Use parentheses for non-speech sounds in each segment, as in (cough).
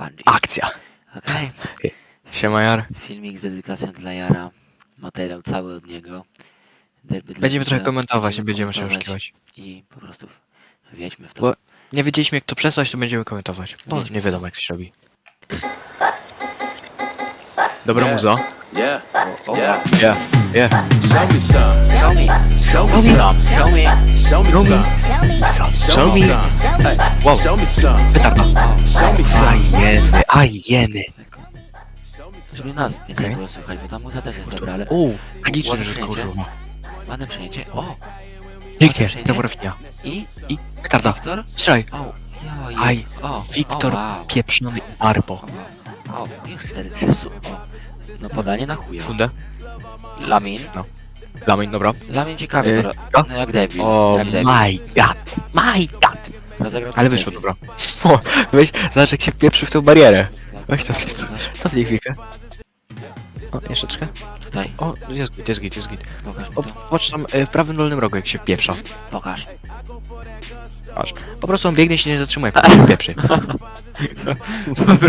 Bungie. Akcja. Okej. Siema Jar. Filmik z dedykacją dla Jara. Materiał cały od niego. Derby dla Będziemy trochę komentować, nie będziemy się komentować oszukiwać. I po prostu wjedźmy w to. Bo nie wiedzieliśmy jak to przesłać, to będziemy komentować. Bo Wiedźmy nie wiadomo to. jak się robi. Dobra muzo. Yeah, O, yeah. Yeah, yeah. Show me some. Show me! Show me some. Show me! Show me Show me. some. So, Show me Wow. show me some. Petarda. Show me some. Ajeny, ajeny. Żeby nas więcej było słychać, bo ta muza też jest dobra, ale Uuu, magiczny rzut kurwa. ładne przejęcie. O! Pięknie, Rafinia. I I petarda. Wiktor? Strzelaj. Aj, Wiktor pieprzony arbo. O, już cztery, trzy. O. No podanie na chuja. Sekundę. Lamin. Lamin, dobra. Lamin ciekawie Yy, to... No jak debil. O jak debil. my god. My god. Rozegrał Ale wyszło, debil. dobra. (laughs) O, weź, zobacz jak się wpieprzy w tą barierę. Weź to, cofnij chwilkę. O, jeszcze troszkę. Tutaj, O, jest git, jest git, jest git. pokaż mi O, to. patrz tam e, w prawym dolnym rogu jak się wpieprza. Pokaż. Patrz. Po prostu on biegnie się nie zatrzymuje, (laughs) po prostu pieprzy. Po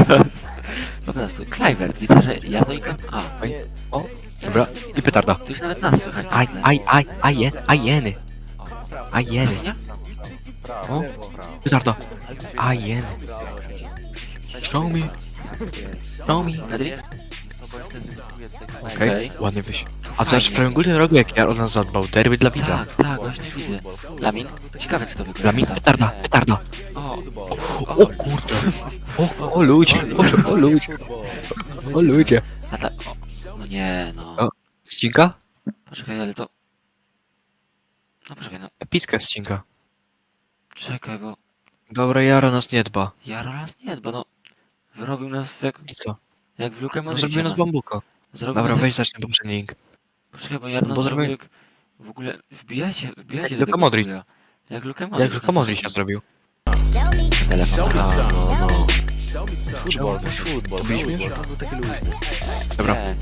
prostu. Po prostu. Klejwert, widzę, że ja to i kon... A, Oj. O, dobra. I petarda. tu już nawet nas słychać. Aj, aj, aj, aje, ajeny. Ajeny. Nie? O, petarda. Ajeny. Show me. Show me. Medri? Okej, ładnie wyś. A co jeszcze w prawym górnym rogu jak ja o nas zadbał? Derby dla widza. Tak, tak, właśnie widzę. Lamin? Ciekawe, czy to wygląda. Lamin, petarda, petarda. O, O kurde. O, o ludzie, o, o ludzie. O ludzie. a ta... O, no nie, no. O. Ścinka? Poczekaj, ale to... No poczekaj, no. Epicka ścinka. Czekaj, bo... Dobra, Jaro nas nie dba. Jaro nas nie, bo no... Wyrobił nas w jak... I co? Jak w Lukę No, Modricia zrobił nas bambuko. Zrobił Dobra, nas weź zacznę poprzedni link. Poczekaj, bo Jaro nas Bo zrobił zrobił- jak... W ogóle... Wbijajcie, wbijajcie Jak do Luka tego Modric. Jak Luka Modric. Jak tylko Modric się zrobił. Telefon. A, no, no. Futbol, futbol. To byliśmy? Futbol, to był taki luźny. Dobra. Nie.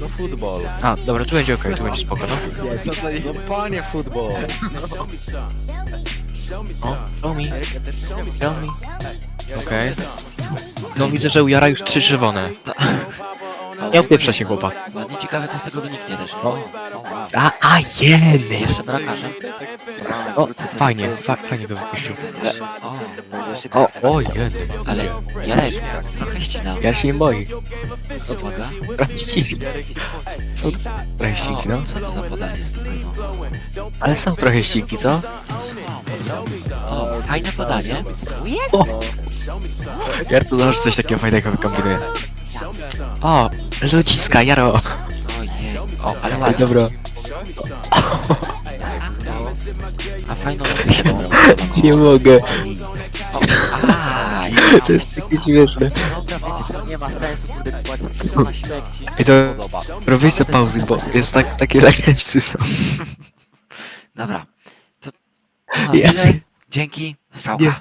No futbol. A, dobra, tu będzie okej, tu będzie spoko, no. No panie futbol. O, show me. Show me. Okej. No widzę, że u Jara już trzy czerwone. Nie opieprza się chłopak. Ładnie ciekawe, co z tego wyniknie też. O, o wow. A, a jeny! Jeszcze brakarzem. O, fajnie, fa fajnie go wypuścił. O, O, o, jeny. ale Jarek trochę ścina. Ja się nie boi. Uwaga. Raściki. Są trochę ściki, no. O, co to za podanie jest tutaj, no? Ale są trochę ściki, co? O, fajne podanie. Jar to zawsze coś takiego fajnego wykombinuje. O, ludziska, Jaro. Ojej. O, ale Ej, ładnie. dobra. A fajną muzykę. (laughs) Nie mogę. O. (laughs) To jest takie śmieszne. Dobra, wiecie co, nie ma sensu, na śmierć, ci się I to- podoba. Robię sobie pauzy, bo jest tak, takie lekcje są. (laughs) Dobra. To... No, Ja- tyle. Dzięki. Strzałka. Nie,